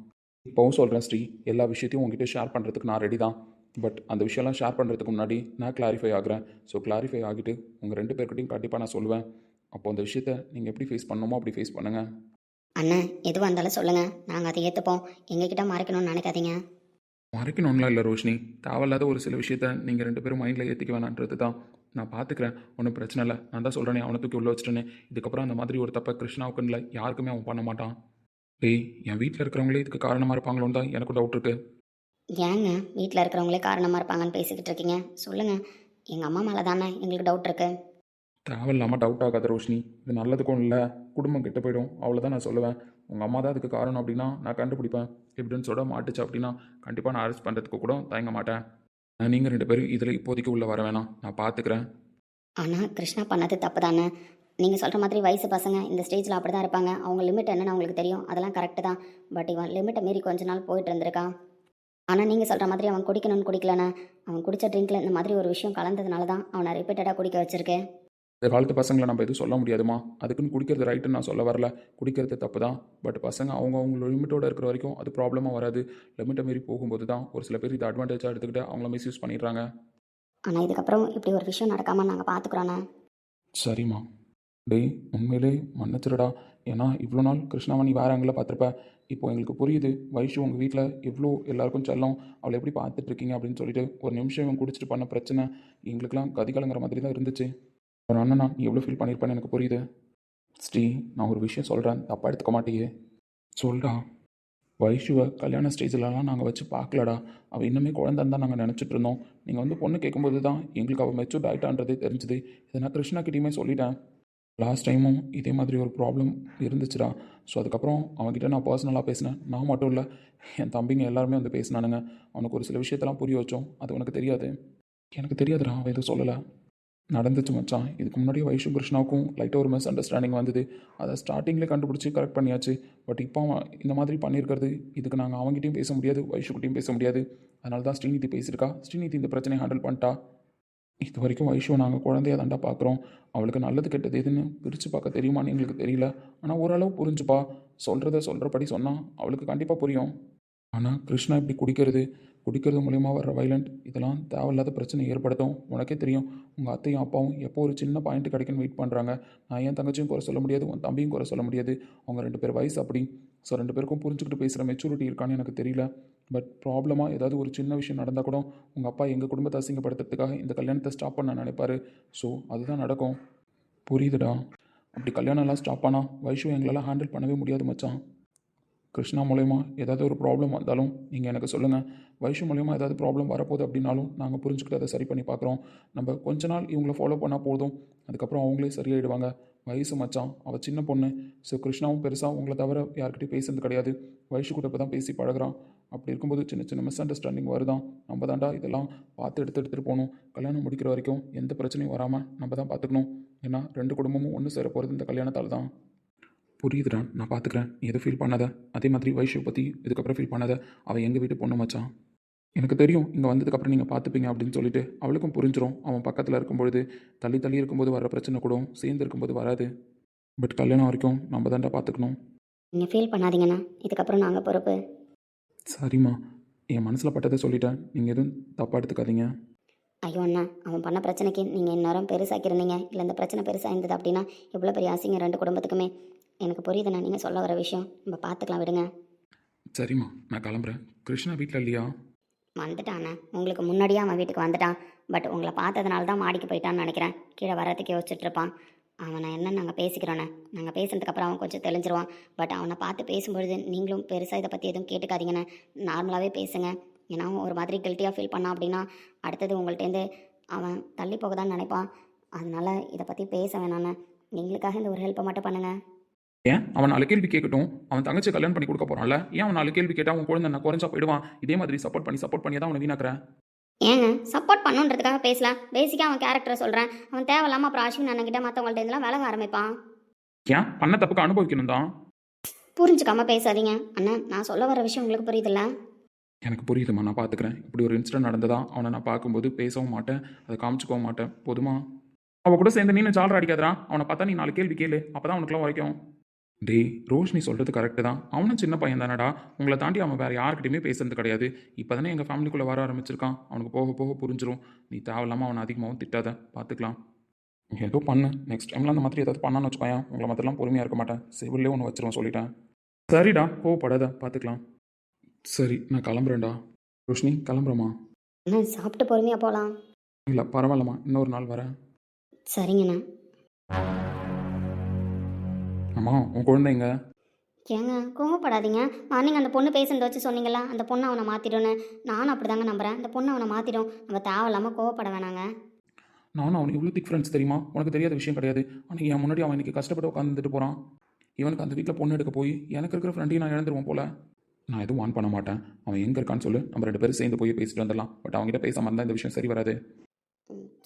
இப்போவும் சொல்கிறேன் ஸ்ரீ. எல்லா விஷயத்தையும் உங்ககிட்ட ஷேர் பண்ணுறதுக்கு நான் ரெடி தான். பட் அந்த விஷயம்லாம் ஷேர் பண்ணுறதுக்கு முன்னாடி நான் கிளாரிஃபை ஆகுறேன். ஸோ கிளாரிஃபை ஆகிட்டு உங்கள் ரெண்டு பேர்கிட்டையும் கண்டிப்பாக நான் சொல்லுவேன். அப்போ அந்த விஷயத்த நீங்கள் எப்படி ஃபேஸ் பண்ணணுமோ அப்படி ஃபேஸ் பண்ணுங்கள் அண்ணன் எதுவாக இருந்தாலும் சொல்லுங்கள் நாங்கள் அதை ஏற்றுப்போம் எங்ககிட்ட மறைக்கணும்னு நினைக்காதீங்க. மறைக்கணும்லாம் இல்லை ரோஷினி. தேவையில்லாத ஒரு சில விஷயத்த நீங்கள் ரெண்டு பேரும் மைண்டில் ஏற்றிக்க வேணான்றது தான். நான் பார்த்துக்கிறேன் ஒன்றும் பிரச்சனை இல்லை. நான் தான் சொல்கிறேனே அவனை தூக்கி உள்ள வச்சுட்டேனே. இதுக்கப்புறம் அந்த மாதிரி ஒரு தப்பை கிருஷ்ணாவுக்குன்னு இல்லை யாருக்குமே அவன் பண்ண மாட்டான். டேய் என் வீட்டில் இருக்கிறவங்களே இதுக்கு காரணமாக இருப்பாங்களோன்னு தான் எனக்கு டவுட் இருக்குது ஏங்க வீட்டில் இருக்கிறவங்களே காரணமாக இருப்பாங்கன்னு பேசிக்கிட்டு இருக்கீங்க. சொல்லுங்கள் எங்கள் அம்மா மேலே தானே எங்களுக்கு டவுட் இருக்கு. தேவையில்லாமல் டவுட் ஆகாத ரோஷினி இது நல்லதுக்கும் இல்லை குடும்பம் கெட்டு போயிடும் அவ்வளோதான் நான் சொல்லுவேன். உங்கள் அம்மா தான் அதுக்கு காரணம் அப்படின்னா நான் கண்டுபிடிப்பேன். எவிடன்ஸோட மாட்டுச்சு அப்படின்னா கண்டிப்பாக நான் அரெஸ்ட் பண்ணுறதுக்கு கூட தயங்க மாட்டேன். நீங்கள் ரெண்டு பேரும் இதில் இப்போதைக்கு உள்ளே வர வேணாம். நான் பார்த்துக்கிறேன் ஆனால் கிருஷ்ணா பண்ணது தப்பு தானே? நீங்கள் சொல்கிற மாதிரி வயசு பசங்க இந்த ஸ்டேஜில் அப்படி தான் இருப்பாங்க. அவங்க லிமிட் என்னன்னு அவங்களுக்கு தெரியும். அதெல்லாம் கரெக்டு தான். பட் இவன் லிமிட்டை மீறி கொஞ்ச நாள் போயிட்டு இருந்திருக்கான் ஆனால் நீங்கள் சொல்கிற மாதிரி அவன் குடிக்கணும்னு குடிக்கலனா அவன் குடித்த ட்ரிங்க்கில் இந்த மாதிரி ஒரு விஷயம் கலந்ததுனால தான் அவனை ரிப்பீட்டடாக குடிக்க வச்சிருக்கேன் இந்த காலத்து பசங்களை நம்ம எதுவும் சொல்ல முடியாதுமா? அதுக்குன்னு குடிக்கிறது ரைட்டுன்னு நான் சொல்ல வரல. குடிக்கிறது தப்பு தான். பட் பசங்க அவங்க அவங்க லிமிட்டோட இருக்கிற வரைக்கும் அது ப்ராப்ளமாக வராது. லிமிட்டை மீறி போகும்போது தான் ஒரு சில பேர் இதை அட்வான்டேஜாக எடுத்துக்கிட்டு அவங்கள மிஸ்யூஸ் பண்ணிடுறாங்க. ஆனால் இதுக்கப்புறம் இப்படி ஒரு விஷயம் நடக்காமல் நாங்கள் பார்த்துக்குறோண்ணே சரிம்மா. டேய் உண்மையிலே மன்னிச்சிருடா. ஏன்னா இவ்வளோ நாள் கிருஷ்ணாவை நீ வேறு ஆங்கிளில் பார்த்துருப்ப. இப்போ எங்களுக்கு புரியுது வைஷு உங்கள் வீட்டில் எவ்வளோ எல்லாருக்கும் செல்லம் அவளை எப்படி பார்த்துட்ருக்கீங்க அப்படின்னு சொல்லிட்டு ஒரு நிமிஷம் இவன் குடிச்சிட்டு பண்ண பிரச்சனை எங்களுக்கெல்லாம் கதி கலங்குற மாதிரி தான் இருந்துச்சு. ஒரு அண்ணனா நீ எவ்வளோ ஃபீல் பண்ணியிருப்பேன்னு எனக்கு புரியுது. ஸ்ரீ நான் ஒரு விஷயம் சொல்கிறேன் தப்பாக எடுத்துக்க மாட்டியே. சொல்டா வைஷுவை கல்யாண ஸ்டேஜிலலாம் நாங்கள் வச்சு பார்க்கலடா. அவள் இன்னுமே குழந்தைன்னு தான் நாங்கள் நினச்சிட்டு இருந்தோம். நீங்கள் வந்து பொண்ணு கேட்கும்போது தான் எங்களுக்கு அவள் மெச்சூர்ட் ஆகிட்டான்றதே தெரிஞ்சுது. இதை நான் கிருஷ்ணா கிட்டேயுமே சொல்லிட்டேன். லாஸ்ட் டைமும் இதே மாதிரி ஒரு ப்ராப்ளம் இருந்துச்சுடா. ஸோ அதுக்கப்புறம் அவன்கிட்ட நான் பர்சனலாக பேசினேன். நான் மட்டும் இல்லை என் தம்பிங்க எல்லாருமே வந்து பேசினானுங்க. அவனுக்கு ஒரு சில விஷயத்தெல்லாம் புரிய வச்சோம். அது உனக்கு தெரியாது. எனக்கு தெரியாதுடா அவன் எதுவும் சொல்லலை. நடந்துச்சு மச்சான். இதுக்கு முன்னாடி வைஷு கிருஷ்ணாவுக்கும் லைட்டாக ஒரு மிஸ் அண்டர்ஸ்டாண்டிங் வந்தது. அதை ஸ்டார்டிங்லேயே கண்டுபிடிச்சி கரெக்ட் பண்ணியாச்சு. பட் இப்போ அவன் இந்த மாதிரி பண்ணியிருக்கிறது இதுக்கு நாங்கள் அவங்ககிட்டையும் பேச முடியாது வைஷுக்கிட்டையும் பேச முடியாது. அதனால தான் ஸ்ரீநிதி பேசியிருக்கா. ஸ்ரீநிதி இந்த பிரச்சனையை ஹேண்டில் பண்ணிட்டா. இது வரைக்கும் வைஷுவை நாங்கள் குழந்தைய தாண்டா பார்க்குறோம் அவளுக்கு நல்லது கெட்டது எதுன்னு பிரித்து பார்க்க தெரியுமான்னு எங்களுக்கு தெரியல. ஆனால் ஓரளவு புரிஞ்சுப்பா. சொல்கிறத சொல்கிறபடி சொன்னால் அவளுக்கு கண்டிப்பாக புரியும். ஆனால் கிருஷ்ணா இப்படி குடிக்கிறது குடிக்கிறது மூலயமா வர்ற வைலண்ட் இதெல்லாம் தேவையில்லாத பிரச்சனை ஏற்படுத்தும். உனக்கே தெரியும். உங்கள் அத்தையும் அப்பாவும் எப்போ ஒரு சின்ன பாயிண்ட் கிடைக்குன்னு வெயிட் பண்ணுறாங்க நான் என் தங்கச்சியும் குறை சொல்ல முடியாது. உன் தம்பியும் குறை சொல்ல முடியாது. அவங்க ரெண்டு பேர் வயசு அப்படி. ஸோ ரெண்டு பேருக்கும் புரிஞ்சுக்கிட்டு பேசுகிற மெச்சூரிட்டி இருக்கான்னு எனக்கு தெரியல. பட் ப்ராப்ளமாக ஏதாவது ஒரு சின்ன விஷயம் நடந்தால் கூட உங்கள் அப்பா எங்கள் குடும்பத்தை அசிங்கப்படுத்துறதுக்காக இந்த கல்யாணத்தை ஸ்டாப் பண்ண நினைப்பாரு. ஸோ அதுதான் நடக்கும். புரியுதுடா. அப்படி கல்யாணம்லாம் ஸ்டாப் ஆனால் வைஷு எங்களால் ஹேண்டில் பண்ணவே முடியாது மச்சான். கிருஷ்ணா மூலயமா ஏதாவது ஒரு ப்ராப்ளம் வந்தாலும் நீங்கள் எனக்கு சொல்லுங்கள் வைஷு மூலயமா ஏதாவது ப்ராப்ளம் வரப்போகுது அப்படின்னாலும் நாங்கள் புரிஞ்சுக்கிட்டு அதை சரி பண்ணி பார்க்குறோம். நம்ம கொஞ்ச நாள் இவங்களை ஃபாலோ பண்ணால் போதும். அதுக்கப்புறம் அவங்களே சரியாயிடுவாங்க. வயசு மச்சான் அவள் சின்ன பொண்ணு. ஸோ கிருஷ்ணாவும் பெருசாக உங்களை தவிர யார்கிட்டையும் பேசுறது கிடையாது. வயசு கூட இப்போ தான் பேசி பழகுறான். அப்படி இருக்கும்போது சின்ன சின்ன மிஸ் அண்டர்ஸ்டாண்டிங் வருதான். நம்ம தாண்டா இதெல்லாம் பார்த்து எடுத்து எடுத்துகிட்டு போகணும். கல்யாணம் முடிக்கிற வரைக்கும் எந்த பிரச்சனையும் வராமல் நம்ம தான் பார்த்துக்கணும். ஏன்னா ரெண்டு குடும்பமும் ஒன்று சேர போகிறது இந்த கல்யாணத்தால் தான். புரியுதுடா நான் பார்த்துக்கிறேன் நீ எதுவும் ஃபீல் பண்ணாத? அதே மாதிரி வைஷுவை பற்றி இதுக்கப்புறம் ஃபீல் பண்ணாத. அவள் எங்கள் வீட்டு பொண்ணு மச்சான். எனக்கு தெரியும் இங்கே வந்ததுக்கப்புறம் நீங்கள் பார்த்துப்பீங்க அப்படின்னு சொல்லிட்டு அவளுக்கும் புரிஞ்சிரும். அவன் பக்கத்தில் இருக்கும்பொழுது தள்ளி தள்ளி இருக்கும்போது வர பிரச்சனை கூட சேர்ந்து இருக்கும்போது வராது. பட் கல்யாணம் வரைக்கும் நம்ம தாண்டா பார்த்துக்கணும் நீங்கள் ஃபீல் பண்ணாதீங்கண்ணா. இதுக்கப்புறம் நாங்கள் பொறுப்பு. சரிம்மா. என் மனசில் பட்டதை சொல்லிட்டேன். நீங்கள் எதுவும் தப்பாக எடுத்துக்காதீங்க. ஐயோ அண்ணா அவன் பண்ண பிரச்சனைக்கு நீங்கள் இந்நேரம் பெருசாக்கிருந்தீங்க இல்லை இந்த பிரச்சனை பெருசாக இருந்தது அப்படின்னா எவ்வளோ பெரிய அசிங்கம் ரெண்டு குடும்பத்துக்குமே. எனக்கு புரியுதுண்ணா நீங்கள் சொல்ல வர விஷயம். நம்ம பார்த்துக்கலாம் விடுங்க. சரிம்மா நான் கிளம்புறேன். கிருஷ்ணா வீட்டில் இல்லையா? வந்துட்டாண்ணே. உங்களுக்கு முன்னாடியே அவன் வீட்டுக்கு வந்துட்டான். பட் உங்களை பார்த்ததுனால தான் மாடிக்கு போயிட்டான்னு நினைக்கிறேன். கீழே வர்றதுக்கு யோசிச்சுட்டு இருப்பான். அவனை என்ன நாங்கள் பேசிக்கிறோண்ணே. நாங்கள் பேசுனதுக்கப்புறம் அவன் கொஞ்சம் தெளிஞ்சிருவான். பட் அவனை பார்த்து பேசும்பொழுது நீங்களும் பெருசாக இதை பற்றி எதுவும் கேட்டுக்காதீங்கண்ணே. நார்மலாகவே பேசுங்க. ஏன்னா ஒரு மாதிரி கில்ட்டியாக ஃபீல் பண்ணான் அப்படின்னா அடுத்தது உங்கள்கிட்டேருந்து அவன் தள்ளி போக தான் நினைப்பான். அதனால இதை பற்றி பேச வேணாண்ணே. எங்களுக்காக இந்த ஒரு ஹெல்ப்பை மட்டும் பண்ணுங்கள் ஏன்? அவன் நாலு கேள்வி கேட்கட்டும் அவன் தங்கச்சி கல்யாணம் பண்ணி கொடுக்க போறான்ல. ஏன் அவன் நாலு கேள்வி கேட்டா அவன் குழந்தை நான் குறைஞ்சா போயிடுவான்? இதே மாதிரி சப்போர்ட் பண்ணி சப்போர்ட் பண்ணி தான் அவனை வீணாக்குறேன் ஏங்க சப்போர்ட் பண்ணுன்றதுக்காக பேசலாம் பேசிக்காக அவன் கேரக்டரை சொல்கிறேன் அவன் தேவையில்லாமல் அப்புறம் அஸ்வின் அண்ணன்கிட்ட மற்றவங்கள்ட்ட இருந்தெல்லாம் விலக ஆரம்பிப்பான். ஏன்? பண்ண தப்புக்கு அனுபவிக்கணும் தான் புரிஞ்சுக்காம பேசாதீங்க. அண்ணன் நான் சொல்ல வர விஷயம் உங்களுக்கு புரியுதுல்ல? எனக்கு புரியுதுமா நான் பார்த்துக்கிறேன் இப்படி ஒரு இன்சிடென்ட் நடந்ததா? அவனை நான் பார்க்கும்போது பேசவும் மாட்டேன். அதை காமிச்சிக்கவும் மாட்டேன். போதுமா? அவ கூட சேர்ந்து நீ ஜாலரா அடிக்காதடா. அவனை பார்த்தா நீ நாலு கேள்வி கேளு. அப்பதான் அவனுக்குலாம் உரைக்கும். டேய் ரோஷ் நீ சொல்கிறது கரெக்டு தான். அவனும் சின்ன பையன் தானடா உங்களை தாண்டி அவன் வேறு யார்கிட்டயுமே பேசுறது கிடையாது. இப்போ தானே எங்கள் ஃபேமிலிக்குள்ளே வர ஆரம்பிச்சிருக்கான். அவனுக்கு போக போக புரிஞ்சிரும். நீ தேவையில்லாமல் அவனை அதிகமாகவும் திட்டாத. பார்த்துக்கலாம் ஏதோ பண்ணு. நெக்ஸ்ட் டைம்ல அந்த மாதிரி ஏதாவது பண்ணான்னு வச்சுக்கோயேன். உங்களை மாதிரிலாம் பொறுமையாக இருக்க மாட்டேன். சிவிலே ஒன்று வச்சிருவேன் சொல்லிட்டேன். சரிடா கோவப்படாத. பார்த்துக்கலாம் சரி நான் கிளம்புறேன்டா. ரோஷினி கிளம்புறேம்மா. அண்ணா சாப்பிட்டு பொறுமையாக போகலாம் இல்லை பரவாயில்லம்மா. இன்னொரு நாள் வரேன். சரிங்கண்ணா. அம்மா உன் குழந்தைங்க ஏங்க கோவப்படாதீங்க. மார்னிங் அந்த பொண்ணு பேசுனதை வச்சு சொன்னீங்களா அந்த பொண்ணை அவனை மாற்றிடும்னு நானும் அப்படி தாங்க நம்புகிறேன் அந்த பொண்ணை அவனை மாற்றிடும் நம்ம தேவையில்லாமல் கோவப்பட வேணாங்க. நானும் அவனுக்கு இவ்வளோ திக் ஃப்ரெண்ட்ஸ் தெரியுமா? உனக்கு தெரியாத விஷயம் கிடையாது. ஆனால் என் முன்னாடி அவன் இன்னைக்கு கஷ்டப்பட்டு உட்காந்துட்டு போகிறான் இவனுக்கு அந்த வீட்டில் பொண்ணு எடுக்க போய் எனக்கு இருக்கிற ஃப்ரெண்டையும் நான் இழந்துருவோம் போல. நான் எதுவும் வான் பண்ண மாட்டேன். அவன் எங்கே இருக்கான்னு சொல்லு. நம்ம ரெண்டு பேரும் சேர்ந்து போய் பேசிட்டு வந்துடலாம். பட் அவங்ககிட்ட பேசாம இருந்தால் இந்த விஷயம் சரி வராது.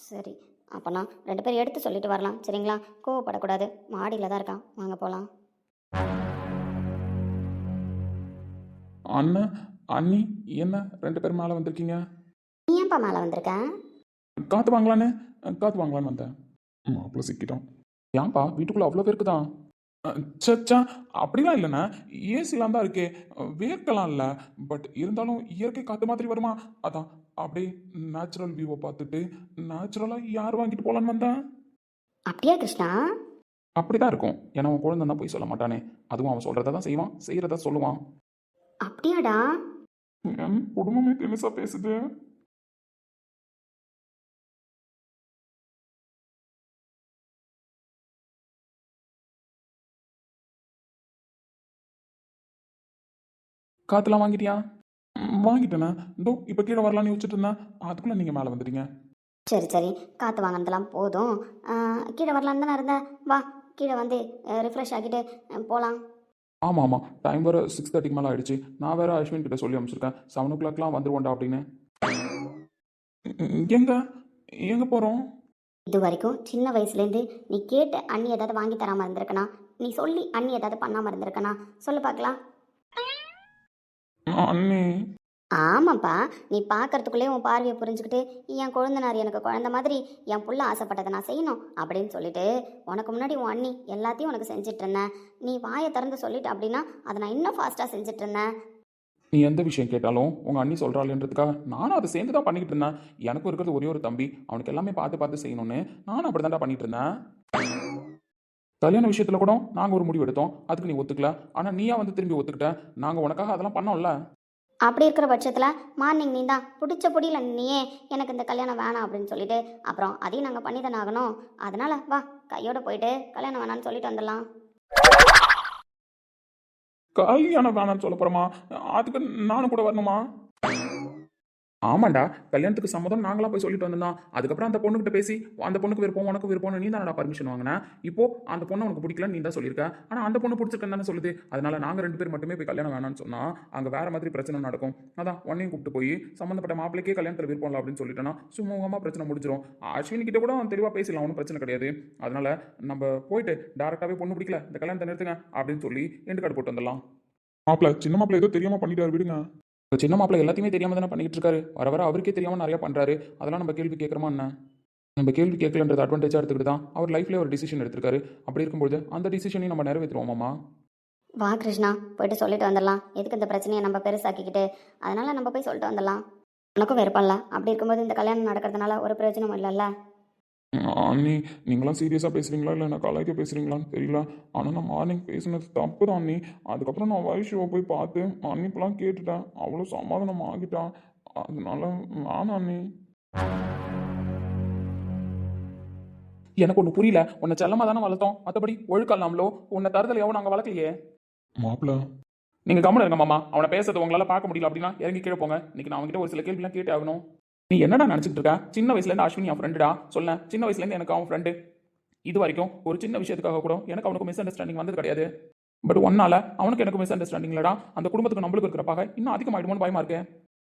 சரி. அப்போனா ரெண்டு பேரும் எடுத்து சொல்லிட்டு வரலாம். சரிங்களா? கோவப்படக்கூடாது. மாடியில் தான் இருக்கான். வாங்க போகலாம் அண்ணன் அண்ணி என்ன? ரெண்டு பேரும் மேலே வந்திருக்கீங்க? நீ ஏன்ப்பா மேலே வந்திருக்கேன் காற்று வாங்கலான்னு காற்று வாங்கலான்னு வந்தேன். மாப்பிள்ள சிக்கிட்டோம் ஏன்பா வீட்டுக்குள்ளே அவ்வளோ பேருக்கு தான் சச்சா அப்படிலாம் இல்லைண்ணா. ஏசிலாம் தான் இருக்கே. வேர்க்கலாம் இல்லை. பட் இருந்தாலும் இயற்கை காற்று மாதிரி வருமா? அதான். அப்படியே நேச்சுரல் வியூவை பார்த்துட்டு நேச்சுரலாக யார் வாங்கிட்டு போகலான்னு வந்தேன்? அப்படியா கிருஷ்ணா? அப்படி தான் இருக்கும். ஏன்னா அவன் குழந்தை தான் போய் சொல்ல மாட்டானே. அதுவும் அவன் சொல்கிறத தான் செய்வான். செய்கிறத சொல்லுவான். அப்படியாடா. என் குடும்பமே தினுசா பேசுது. காத்துலாம் வாங்கிட்டியா? வாங்கிட்டேண்ணா இதோ இப்போ கீழே வரலான்னு யோசிச்சுட்டு இருந்தேன் அதுக்குள்ளே நீங்கள் மேலே வந்துட்டீங்க. சரி சரி. காற்று வாங்கினதெல்லாம் போதும். கீழே வரலான்னு தானே இருந்தேன். வா கீழே வந்து ரிஃப்ரெஷ் ஆகிட்டு போகலாம் ஆமாம் ஆமாம். டைம் வேறு சிக்ஸ் தேர்ட்டிக்கு மேலே ஆயிடுச்சு. நான் வேறு அஸ்வின் கிட்ட சொல்லி அனுப்பிச்சிருக்கேன் செவன் ஓ கிளாக்லாம் வந்துருவோண்டா அப்படின்னு. எங்க? எங்கே போகிறோம் இது வரைக்கும் சின்ன வயசுலேருந்து நீ கேட்ட அண்ணி ஏதாவது வாங்கி தராமல் இருந்திருக்கனா? நீ சொல்லி அண்ணி ஏதாவது பண்ணாமல் இருந்திருக்கனா? சொல்லு பார்க்கலாம். அண்ணி ஆமாப்பா நீ பார்க்கறதுக்குள்ளே உன் பார்வையை புரிஞ்சுக்கிட்டு என் குழந்தனார் எனக்கு குழந்த மாதிரி என் புள்ள ஆசைப்பட்டதை நான் செய்யணும் அப்படின்னு சொல்லிட்டு உனக்கு முன்னாடி உன் அண்ணி எல்லாத்தையும் உனக்கு செஞ்சுட்டு இருந்தேன் நீ வாயை திறந்து சொல்லிட்டு அப்படின்னா அதை நான் இன்னும் ஃபாஸ்ட்டாக செஞ்சுட்டு இருந்தேன் நீ எந்த விஷயம் கேட்டாலும் உங்கள் அண்ணி சொல்கிறாள்ன்றதுக்காக நானும் அதை சேர்ந்து தான் பண்ணிக்கிட்டு இருந்தேன். எனக்கும் இருக்கிறது ஒரே ஒரு தம்பி அவனுக்கு எல்லாமே பார்த்து பார்த்து செய்யணும்னு நானும் அப்படி தான்டா பண்ணிட்டு இருந்தேன். கல்யாண விஷயத்தில் கூட நாங்கள் ஒரு முடிவு எடுத்தோம். அதுக்கு நீ ஒத்துக்கல. ஆனால் நீயா வந்து திரும்பி ஒத்துக்கிட்ட. நாங்கள் உனக்காக அதெல்லாம் பண்ணோம்ல. அப்படி இருக்கிற பட்சத்தில் மார்னிங் நீ தான். பிடிச்ச பொடியில் நீயே எனக்கு இந்த கல்யாணம் வேணாம் அப்படின்னு சொல்லிட்டு அப்புறம் அதையும் நாங்கள் பண்ணி தானே ஆகணும். அதனால வா கையோட போயிட்டு கல்யாணம் வேணாம்னு சொல்லிட்டு வந்துடலாம். கல்யாணம் வேணாம்னு சொல்ல போகிறோமா அதுக்கு நானும் கூட வரணுமா? ஆமாண்டா கல்யாணத்துக்கு சம்மதம் நாங்களாம் போய் சொல்லிட்டு வந்தோம் அதுக்கப்புறம் அந்த பொண்ணுகிட்ட பேசி அந்த பொண்ணுக்கு விருப்பம் உனக்கு விருப்பம்னு நீ தானடா பர்மிஷன் வாங்கினேன் இப்போ அந்த பொண்ணு உனக்கு பிடிக்கலன்னு நீ தான் சொல்லியிருக்க. ஆனால் அந்த பொண்ணு பிடிச்சிருக்கேன் தானே சொல்லுது. அதனால நாங்கள் ரெண்டு பேர் மட்டுமே போய் கல்யாணம் வேணாம்னு சொன்னால் அங்கே வேற மாதிரி பிரச்சனை நடக்கும். அதான் உன்னையும் கூப்பிட்டு போய் சம்மந்தப்பட்ட மாப்பிளைக்கே கல்யாணத்தில் விருப்பம் இல்லை அப்படின்னு சொல்லிட்டேன்னா சுமூகமாக பிரச்சனை முடிஞ்சிடும் அஸ்வினி கிட்ட கூட அவன் தெளிவாக பேசலாம் ஒன்றும் பிரச்சனை கிடையாது. அதனால நம்ம போயிட்டு டேரெக்டாகவே பொண்ணு பிடிக்கல இந்த கல்யாணத்தை நிறுத்துங்க அப்படின்னு சொல்லி எண்டு கார்டு போட்டு வந்துடலாம். மாப்பிள்ள சின்ன மாப்பிள்ள ஏதோ தெரியாமல் பண்ணிட்டாரு விடுங்க. இப்போ சின்ன மாப்பிள்ள எல்லாத்தையுமே தெரியாமல் தானே பண்ணிக்கிட்டு இருக்காரு. வர வர அவருக்கே தெரியாமல் நிறையா பண்ணுறாரு அதெல்லாம் நம்ம கேள்வி கேட்குறோமா என்ன? நம்ம கேள்வி கேட்கலன்றது அட்வான்டேஜாக எடுத்துக்கிட்டு தான் அவர் லைஃப்லேயே ஒரு டிசிஷன் எடுத்திருக்காரு. அப்படி இருக்கும்போது அந்த டிசிஷனையும் நம்ம நிறைவேற்றுவோமாம்மா? வா கிருஷ்ணா போயிட்டு சொல்லிட்டு வந்துடலாம். எதுக்கு இந்த பிரச்சனையை நம்ம பெருசாக்கிக்கிட்டு? அதனால நம்ம போய் சொல்லிட்டு வந்துடலாம். உனக்கும் விருப்பம்ல அப்படி இருக்கும்போது இந்த கல்யாணம் நடக்கிறதுனால ஒரு பிரயோஜனமும் இல்லைல்ல? அண்ணி நீங்களாம் சீரியஸாக பேசுறீங்களா? இல்லை என்ன கலாய்க்க பேசுறீங்களான்னு தெரியல. ஆனால் நான் மார்னிங் பேசினது தப்பு தான் அண்ணி. அதுக்கப்புறம் நான் வைஷுவை போய் பார்த்து மன்னிப்புலாம் கேட்டுட்டேன். அவ்வளோ சமாதானம் ஆகிட்டான். அதனால வேணாம் அண்ணி. எனக்கு ஒன்று புரியல. உன்னை செல்லமா தானே வளர்த்தோம்? மற்றபடி ஒழுக்கலாம்லோ உன்னை தருதலையாவோ நாங்கள் வளர்க்கலையே. மாப்பிள்ள நீங்க கம்முன்னு இருங்க மாமா. அவனை பேசுறது உங்களால பார்க்க முடியல அப்படின்னா இறங்கி கீழே போங்க. இன்னைக்கு நான் அவன்கிட்ட ஒரு சில கேள்விலாம் கேட்டே ஆகணும். நீ என்னடா நினச்சிட்டு இருக்க? சின்ன வயசுல இருந்து அஸ்வினி என் ஃப்ரெண்டுடா சொல்ல சின்ன வயசுல இருந்து எனக்கு அவன் ஃப்ரெண்டு இது வரைக்கும் ஒரு சின்ன விஷயத்துக்காக கூட எனக்கு அவனுக்கு மிஸ் அண்டர்ஸ்டாண்டிங் வந்தது கிடையாது. பட் ஒன்னால அவனுக்கு எனக்கு மிஸ் அண்டர்ஸ்டாண்டிங்லடா அந்த குடும்பத்துக்கு நம்மளுக்கு இருக்கிறப்பாக இன்னும் அதிகமாயிடுமோன்னு பயமா இருக்கு.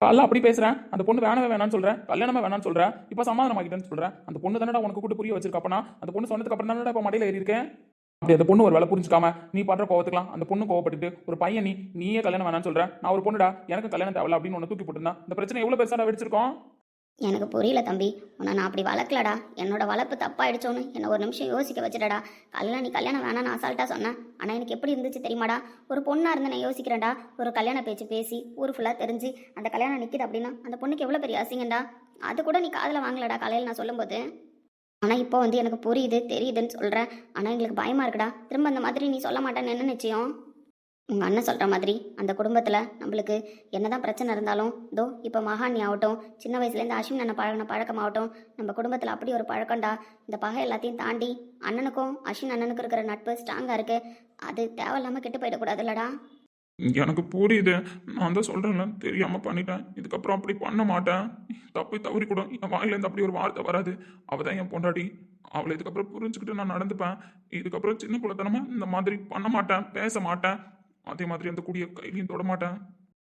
காலைல அப்படி பேசுறேன். அந்த பொண்ணு வேணவே வேணாம்னு சொல்றேன். கல்யாணமே வேணாம்னு சொல்றேன். இப்போ சமாதானம் ஆகிட்டேன்னு சொல்றேன். அந்த பொண்ணு தானடா உனக்கு கூட்டு புரிய வச்சிருக்கப்பனா? அந்த பொண்ணு சொன்னதுக்கு அப்புறம் தானடா இப்போ மடையில ஏறி இருக்கேன் அப்படி அந்த பொண்ணு ஒரு வேலை புரிஞ்சுக்காம நீ பண்ற கோவத்துக்கலாம் அந்த பொண்ணு கோவப்பட்டுட்டு ஒரு பையன் நீ நீயே கல்யாணம் வேணாம்னு சொல்றேன் நான் ஒரு பொண்ணுடா. எனக்கு கல்யாணம் தேவையில்ல. அப்படின்னு ஒன்று தூக்கி போட்டுருந்தா இந்த பிரச்சனை எவ்வளவு பெருசாடா வெடிச்சிருக்கோம்? எனக்கு புரியல தம்பி. உன்னை நான் அப்படி வளர்க்கலடா. என்னோட வளர்ப்பு தப்பாயிடுச்சோன்னு என்னை ஒரு நிமிஷம் யோசிக்க வச்சிடடா. கல்யாணம் நீ கல்யாணம் வேணாம்னு அசால்ட்டாக சொன்னேன் ஆனால் எனக்கு எப்படி இருந்துச்சு தெரியுமாடா? ஒரு பொண்ணாக இருந்து நான் யோசிக்கிறேன்டா. ஒரு கல்யாண பேச்சு பேசி ஊர் ஃபுல்லாக தெரிஞ்சு அந்த கல்யாணம் நிற்கிது அப்படின்னா அந்த பொண்ணுக்கு எவ்வளோ பெரிய அசிங்கண்டா அது கூட நீ காதில் வாங்கலடா காலையில் நான் சொல்லும்போது. ஆனால் இப்போ வந்து எனக்கு புரியுது தெரியுதுன்னு சொல்கிறேன் ஆனால் எங்களுக்கு பயமாக இருக்குடா. திரும்ப அந்த மாதிரி நீ சொல்ல மாட்டேன்னு என்ன நிச்சயம்? உங்கள் அண்ணன் சொல்கிற மாதிரி அந்த குடும்பத்தில் நம்மளுக்கு என்னதான் பிரச்சனை இருந்தாலும் தோ இப்போ மகாணி ஆகட்டும் சின்ன வயசுலேருந்து அஸ்வின் அண்ணன் பழகின பழக்கமாகட்டும் நம்ம குடும்பத்தில் அப்படி ஒரு பழக்கம்டா இந்த பகை எல்லாத்தையும் தாண்டி அண்ணனுக்கும் அஸ்வின் அண்ணனுக்கும் இருக்கிற நட்பு ஸ்ட்ராங்காக இருக்குது அது தேவையில்லாமல் கெட்டு போயிடக்கூடாது இல்லடா எனக்கு புரியுது. நான் தான் சொல்கிறேன்ல தெரியாமல் பண்ணிட்டேன். இதுக்கப்புறம் அப்படி பண்ண மாட்டேன். தப்பு தவறி கூட என் வாயிலேருந்து அப்படி ஒரு வார்த்தை வராது. அவள் தான் என் பொண்டாட்டி. அவளை இதுக்கப்புறம் புரிஞ்சுக்கிட்டு நான் நடந்துப்பேன். இதுக்கப்புறம் சின்ன குலத்தனமா இந்த மாதிரி பண்ண மாட்டேன் பேச மாட்டேன். அதே மாதிரி அந்த குடிய கையிலையும் தொட மாட்டேன்.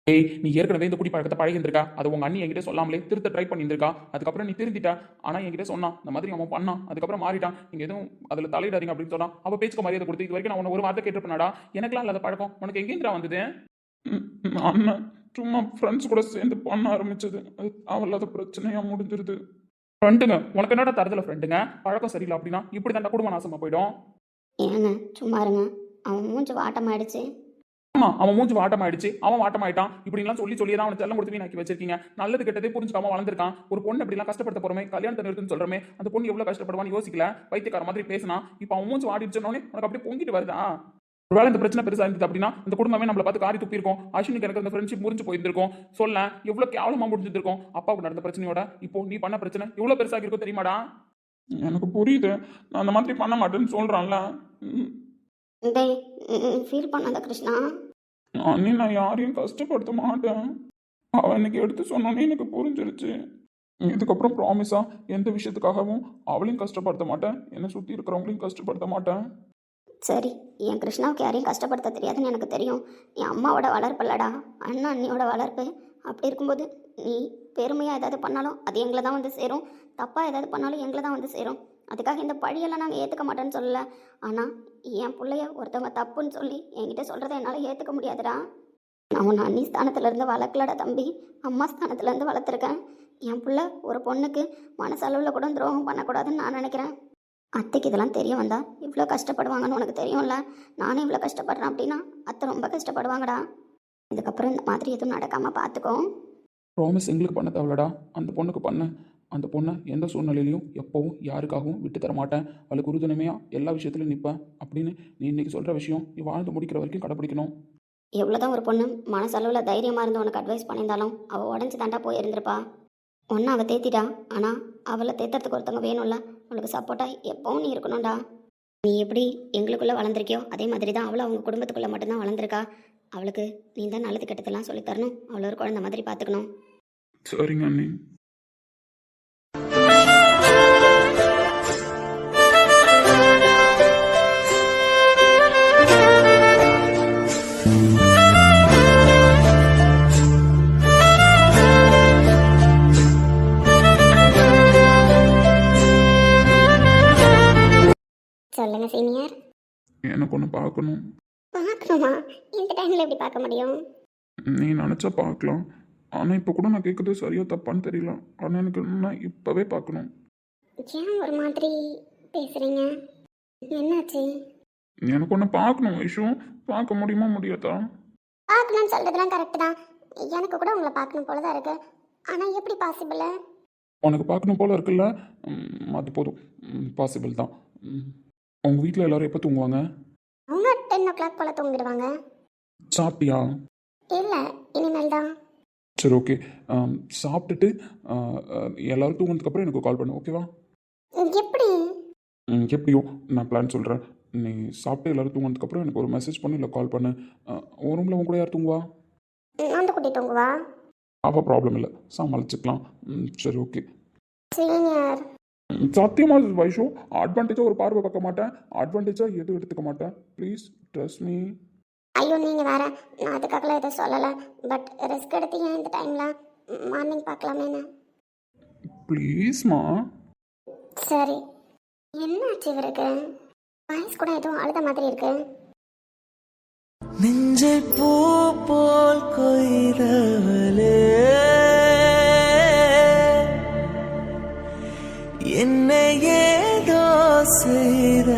ஏய் நீ ஏற்கனவே இந்த குடி பழக்கத்தை பழகிருந்திருக்கா அது உங்க அண்ணி என்கிட்ட சொல்லாமலே திருத்த ட்ரை பண்ணியிருந்திருக்கா? அதுக்கப்புறம் நீ திருந்திட்ட. ஆனா என்கிட்ட சொன்னான் இந்த மாதிரி அவன் பண்ணான் அதுக்கப்புறம் மாறிட்டான். நீங்க எதுவும் அதுல தலையிடாதீங்க அப்படின்னு சொன்னா அவ பேச்சுக்கு மரியாதை கொடுத்து இது வரைக்கும் நான் உன்னை ஒரு வார்த்தை கேட்டிருப்பேனாடா? எனக்கெல்லாம் இல்லாத பழக்கம். உனக்கு எங்கேந்திரா வந்தது? அண்ணன் சும்மா ஃப்ரெண்ட்ஸ் கூட சேர்ந்து பண்ண ஆரம்பிச்சது. அது அவளாத பிரச்சனையா முடிஞ்சிருது. ஃப்ரெண்டுங்க உனக்கு என்னடா தரதுல ஃப்ரெண்டுங்க? பழக்கம் சரியில்லை அப்படின்னா இப்படி தாண்டா குடும்ப நாசமா போயிடும். ஏங்க சும்மா இருங்க. அவன் மூஞ்சி வாட்டமாயிடுச்சு. ஆமா அவன் மூஞ்சி வாட்டம் ஆயிடுச்சு அவன் வாட்டம் ஆயிட்டான் இப்படிலாம் சொல்லி சொல்லி தான் அவனை செல்லம் கொடுத்து வீணாக்கி வச்சிருக்கீங்க. நல்லது கெட்டதே புரிஞ்சுக்காம வளர்ந்துருக்கான். ஒரு பொண்ணு இப்படிலாம் கஷ்டப்படுத்த போறமே கல்யாணத்தை நிறுத்துன்னு சொல்றமே அந்த பொண்ணு எவ்வளவு கஷ்டப்படுவான்னு யோசிக்கல. பைத்தியக்கார மாதிரி பேசினா இப்போ அவன் மூஞ்சி வாடிடுச்சோன்னே உனக்கு அப்படியே பொங்கிட்டு வருதா? ஒருவேளை இந்த பிரச்சனை பெருசா இருந்தது அப்படின்னா இந்த குடும்பமே நம்மளை பார்த்து காரி துப்பியிருக்கும். அஸ்வினுக்கு எனக்கு அந்த ஃப்ரெண்ட்ஷிப் முறிஞ்சு போயிருந்திருக்கும். சொல்ல எவ்வளவு கேவலமா முடிஞ்சிருக்கும் அப்பாவுக்கு நடந்த பிரச்சனையோட இப்போ நீ பண்ண பிரச்சனை எவ்வளவு பெருசாக இருக்கும் தெரியுமாடா? எனக்கு புரியுது. நான் அந்த மாதிரி பண்ண மாட்டேன்னு சொல்றான்ல. ஃபீல் பண்ணாத கிருஷ்ணா. அண்ணி நான் யாரையும் கஷ்டப்படுத்த மாட்டேன். அவன் இன்னைக்கு எடுத்து சொன்னோன்னே எனக்கு புரிஞ்சிருச்சு. இதுக்கப்புறம் ப்ராமிஸா எந்த விஷயத்துக்காகவும் அவளையும் கஷ்டப்படுத்த மாட்டேன். என்னை சுற்றி இருக்கிறவங்களையும் கஷ்டப்படுத்த மாட்டேன். சரி என் கிருஷ்ணாவுக்கு யாரையும் கஷ்டப்படுத்த தெரியாதுன்னு எனக்கு தெரியும். என் அம்மாவோட வளர்ப்பு இல்லடா. அண்ணா அண்ணியோட வளர்ப்பு. அப்படி இருக்கும்போது நீ பெருமையாக ஏதாவது பண்ணாலும் அது எங்களை தான் வந்து சேரும். தப்பாக ஏதாவது பண்ணாலும் எங்களை தான் வந்து சேரும். அதுக்காக இந்த பழியெல்லாம் நாங்கள் ஏற்றுக்க மாட்டேன்னு சொல்லலை. ஆனால் என் பிள்ளைய ஒருத்தவங்க தப்புன்னு சொல்லி என்கிட்ட சொல்கிறத என்னால் ஏற்றுக்க முடியாதுடா. நான் உன்னை அண்ணி ஸ்தானத்துலேருந்து வளர்க்கலடா தம்பி. அம்மா ஸ்தானத்துலேருந்து வளர்த்துருக்கேன். என் பிள்ளை ஒரு பொண்ணுக்கு மனசளவில் கூட துரோகம் பண்ணக்கூடாதுன்னு நான் நினைக்கிறேன். அத்தைக்கு இதெல்லாம் தெரிய வந்தா இவ்வளோ கஷ்டப்படுவாங்கன்னு உனக்கு தெரியும்ல. நானும் இவ்வளோ கஷ்டப்படுறேன் அப்படின்னா அத்தை ரொம்ப கஷ்டப்படுவாங்கடா. இதுக்கப்புறம் இந்த மாதிரி எதுவும் நடக்காமல் பார்த்துக்கோ ப்ராமிஸ் எங்களுக்கு பண்ண தேவைலடா அந்த பொண்ணுக்கு பண்ண. அந்த பொண்ணை எந்த சூழ்நிலையிலையும் எப்போவும் யாருக்காகவும் விட்டு தர மாட்டேன். அவளுக்கு உறுதுணைமையாக எல்லா விஷயத்துலையும் நிற்பேன். அப்படின்னு நீ இன்னைக்கு சொல்கிற விஷயம் நீ வாழ்ந்து முடிக்கிற வரைக்கும் கடைப்பிடிக்கணும். எவ்வளோதான் ஒரு பொண்ணு மனசளவில் தைரியமாக இருந்து உனக்கு அட்வைஸ் பண்ணியிருந்தாலும் அவள் உடஞ்சி தாண்டா போய் இருந்திருப்பா ஒன்று அவள் தேத்திட்டா. ஆனால் அவளை தேத்துறதுக்கு ஒருத்தவங்க வேணும்ல. அவளுக்கு சப்போர்ட்டாக எப்பவும் நீ இருக்கணும்டா. நீ எப்படி எங்களுக்குள்ளே வளர்ந்துருக்கியோ அதே மாதிரி தான் அவளும் அவங்க குடும்பத்துக்குள்ளே மட்டும்தான் வளர்ந்துருக்கா. அவளுக்கு நீ தான் நல்லது கெட்டதெல்லாம் சொல்லித் தரணும். அவளை ஒரு குழந்தை மாதிரி பார்த்துக்கணும் சரிங்க அண்ணி. பார்க்கணும். பார்க்கணுமா? இந்த டைமில் எப்படி பார்க்க முடியும்? நீ நினச்சா பார்க்கலாம். ஆனால் இப்போ கூட நான் கேட்குறது சரியா தப்பான்னு தெரியல. ஆனால் எனக்கு நான் இப்போவே பார்க்கணும். ஏன் ஒரு மாதிரி பேசுகிறீங்க என்னாச்சு? எனக்கு ஒன்று பார்க்கணும் விஷயம் பார்க்க முடியுமா முடியாதா? பார்க்கணும்னு சொல்கிறதுலாம் கரெக்டு தான். எனக்கு கூட உங்களை பார்க்கணும் போல தான் இருக்குது ஆனால் எப்படி பாசிபிள் உனக்கு பார்க்கணும் போல இருக்குல்ல? ம், அது போதும். பாசிபிள் தான். ம். உங்க வீட்டில் எல்லாரும் எப்போ தூங்குவாங்க? அவங்க டென் ஓ கிளாக் போல் தூங்கிடுவாங்க. சாப்பிட்டியா? இல்லை இனிமேல் தான். சரி ஓகே சாப்பிட்டுட்டு எல்லாரும் தூங்கினதுக்கப்புறம் எனக்கு கால் பண்ணு ஓகேவா எப்படி? எப்படியோ நான் பிளான் சொல்கிறேன் நீ சாப்பிட்டு எல்லாரும் தூங்கினதுக்கப்புறம் எனக்கு ஒரு மெசேஜ் பண்ணி இல்லை கால் பண்ணு. உன் ரூமில் உன் கூட யார் தூங்குவா? அந்த குட்டி தூங்குவா? அவள் ப்ராப்ளம் இல்லை சமாளிச்சுக்கலாம். சரி ஓகே சீனியர். சத்தியமா வைஷோ? அட்வான்டேஜாக ஒரு பார்வை பார்க்க மாட்டேன். அட்வான்டேஜாக எதுவும் எடுத்துக்க மாட்டேன்? ப்ளீஸ் ட்ரஸ்ட் மீ ஐயோ நீங்கள் வேற நான் அதுக்காகலாம் எதுவும் சொல்லலை. பட் ரிஸ்க் எடுத்து ஏன் இந்த டைமில் மார்னிங் பார்க்கலாமேன்னு ப்ளீஸ்மா சரி. என்னாச்சு இவருக்கு? வாய்ஸ் கூட எதுவும் அழுத மாதிரி இருக்கு. நெஞ்சை பூ போல் கொய்த என்னையே செய்த